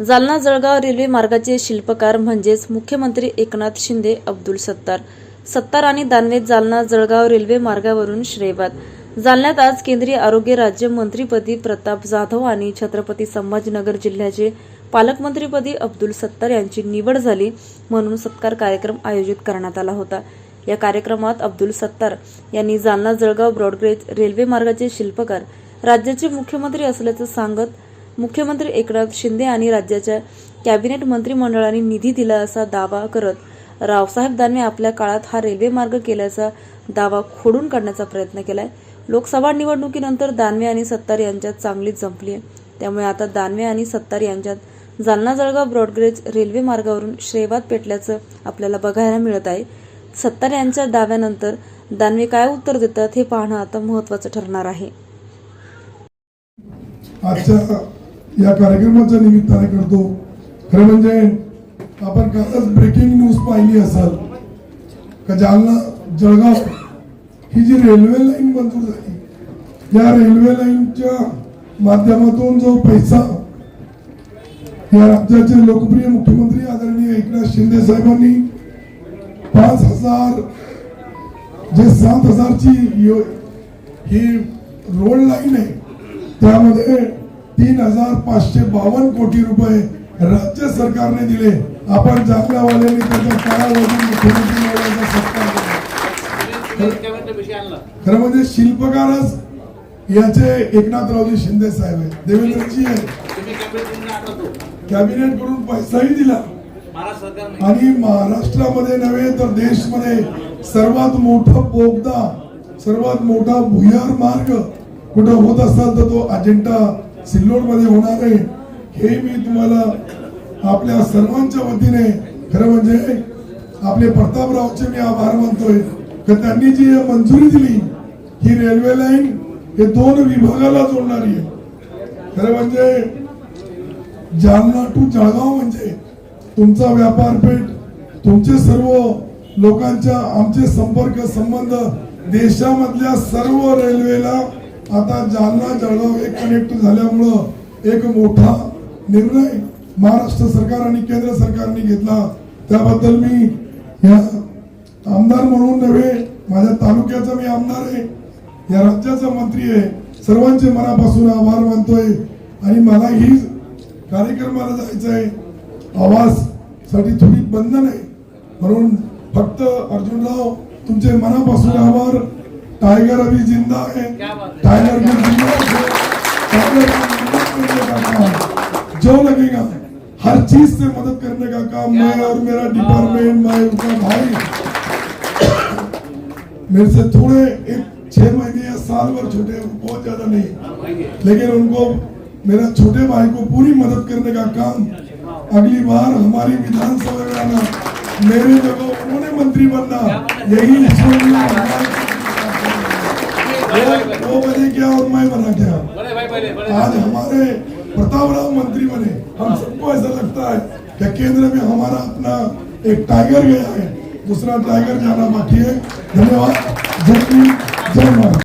Jalna Jalgaon railway मार्गाचे शिल्पकार म्हणजेच मुख्यमंत्री एकनाथ शिंदे अब्दुल सत्तार. सत्तार आणि दानवे जालना जळगाव रेल्वे मार्गावरून श्रेयबाद जालन्यात आज केंद्रीय आरोग्य राज्यमंत्रीपदी प्रताप जाधव आणि छत्रपती संभाजीनगर जिल्ह्याचे पालकमंत्रीपदी अब्दुल सत्तार यांची निवड झाली म्हणून सत्कार कार्यक्रम आयोजित करण्यात आला होता. या कार्यक्रमात अब्दुल सत्तार यांनी जालना जळगाव ब्रॉडगेज रेल्वे मार्गाचे शिल्पकार राज्याचे मुख्यमंत्री असल्याचं सांगत मुख्यमंत्री एकनाथ शिंदे आणि राज्याच्या कॅबिनेट मंत्रिमंडळाने निधी दिला असा दावा करत रावसाहेब दानवे आपल्या काळात हा रेल्वे मार्ग केल्याचा दावा खोडून काढण्याचा प्रयत्न केलाय. लोकसभा निवडणुकीनंतर दानवे आणि सत्तार यांच्यात चांगलीच जंपली आहे त्यामुळे आता दानवे आणि सत्तार यांच्यात जालना जळगाव ब्रॉडगेज रेल्वे मार्गावरून श्रेयवाद पेटल्याचं आपल्याला बघायला मिळत आहे. सत्तार यांच्या दाव्यानंतर दानवे काय उत्तर देतात हे पाहणं आता महत्त्वाचं ठरणार आहे. आजच्या या कार्यक्रमाच्या निमित्ताने करतो. खरं म्हणजे आपण कालच ब्रेकिंग न्यूज पाहिली असाल. का जालना जळगाव ही जी रेल्वे लाईन मंजूर झाली या रेल्वे लाईनच्या माध्यमातून जो पैसा या राज्याचे लोकप्रिय मुख्यमंत्री आदरणीय एकनाथ शिंदे साहेबांनी पाच हजार जे सात हजारची ही रोड लाईन आहे त्यामध्ये तीन हजार पाचशे बावन्न कोटी रुपये राज्य सरकारने दिले. आपण जालनावाल्यांनी त्याच्या काळावरून मुख्यमंत्री सत्कार केला. खरं म्हणजे शिल्पकारच याचे एकनाथरावजी शिंदे साहेब आहेत. देवेंद्रजी कॅबिनेटकडून पैसाही दिला. आणि महाराष्ट्रामध्ये नव्हे तर देशमध्ये सर्वात मोठा बोगदा सर्वात मोठा भुयार मार्ग कुठं होत असाल तर तो अजेंडा सिल्लोडमध्ये होणार आहे हे मी तुम्हाला आपल्या सर्वांच्या वतीने खरं म्हणजे आपले प्रतापरावचे मी आभार मानतोय तर त्यांनी जी मंजुरी दिली ही रेल्वे लाईन हे दोन विभागाला जोडणारी आहे. खरं म्हणजे जालना टू जळगाव म्हणजे तुमचा व्यापारपेठ तुमचे सर्व लोकांच्या आमचे संपर्क संबंध देशामधल्या सर्व रेल्वेला आता जालना जळगाव एक कनेक्ट झाल्यामुळं एक मोठा निर्णय महाराष्ट्र सरकार आणि केंद्र सरकारने घेतला. त्याबद्दल मी या आमदार म्हणून नव्हे माझ्या तालुक्याचा मी आमदार आहे या राज्याचा मंत्री आहे. सर्वांचे मनापासून आभार मानतोय आणि मला ही कार्यक्रमाला जायचं आहे आवाजसाठी थोडी बंधन आहे. म्हणून फक्त अर्जुनराव तुमचे मनापासून आभार. टायगर अभी ज़िंदा है। टाइगर भी ज़िंदा है। टाइगर को काम जो लगेगा हर चीज़ से मदद करने का काम मैं और मेरा डिपार्टमेंट मैं उनका भाई। मेरे से थोड़े एक छह महीने या साल भर छोटे बहुत ज़्यादा नहीं। लेकिन उनको मेरा छोटे भाई को पूरी मदद करने का काम अगली बार हमारी विधानसभा में आना मेरे जगह उन्होंने मंत्री बनना। यही वो बने क्या और मैं बना क्या आज हमारे प्रतापराव मंत्री बने। हम सबको ऐसा लगता है कि केंद्र में हमारा अपना एक टाइगर गया है। दूसरा टाइगर जाना बाकी है। धन्यवाद। जय हिंद। जय भारत।